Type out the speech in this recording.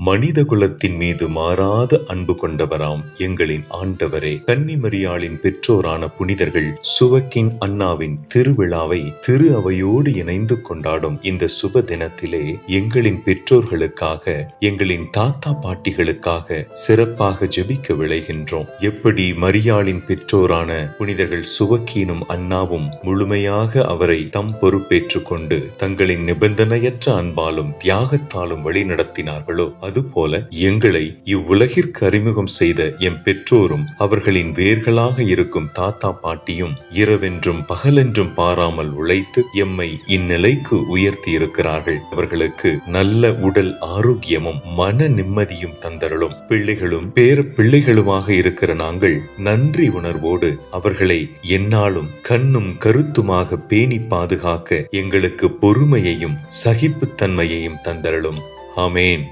மனித குலத்தின் மீது மாறாத அன்பு கொண்டவராம் எங்களின் ஆண்டவரே. கன்னிமரியாளின் பெற்றோரான புனிதர்கள் சுவக்கின் அண்ணாவின் திருவிழாவை திரு அவையோடு இணைந்து கொண்டாடும் இந்த சுப தினத்திலே எங்களின் பெற்றோர்களுக்காக எங்களின் தாத்தா பாட்டிகளுக்காக சிறப்பாக ஜெபிக்க விளைகின்றோம் எப்படி மரியாளின் பெற்றோரான புனிதர்கள் சுவக்கீனும் அண்ணாவும் முழுமையாக அவரை தம் பொறுப்பேற்றுக் கொண்டு தங்களின் நிபந்தனையற்ற அன்பாலும் தியாகத்தாலும் வழி நடத்தினார்களோ அதுபோல எங்களை இவ்வுலகிற்கு அறிமுகம் செய்த எம் பெற்றோரும் அவர்களின் வேர்களாக இருக்கும் தாத்தா பாட்டியும் இரவென்றும் பகலென்றும் பாராமல் உழைத்து எம்மை இந்நிலைக்கு உயர்த்தி இருக்கிறார்கள் அவர்களுக்கு நல்ல உடல் ஆரோக்கியமும் மன நிம்மதியும் தந்தருளும். பிள்ளைகளும் பேர பிள்ளைகளுமாக இருக்கிற நாங்கள் நன்றி உணர்வோடு அவர்களை எந்நாளும் கண்ணும் கருத்துமாக பேணி பாதுகாக்க எங்களுக்கு பொறுமையையும் சகிப்புத்தன்மையையும் தந்தருளும். ஆமேன்.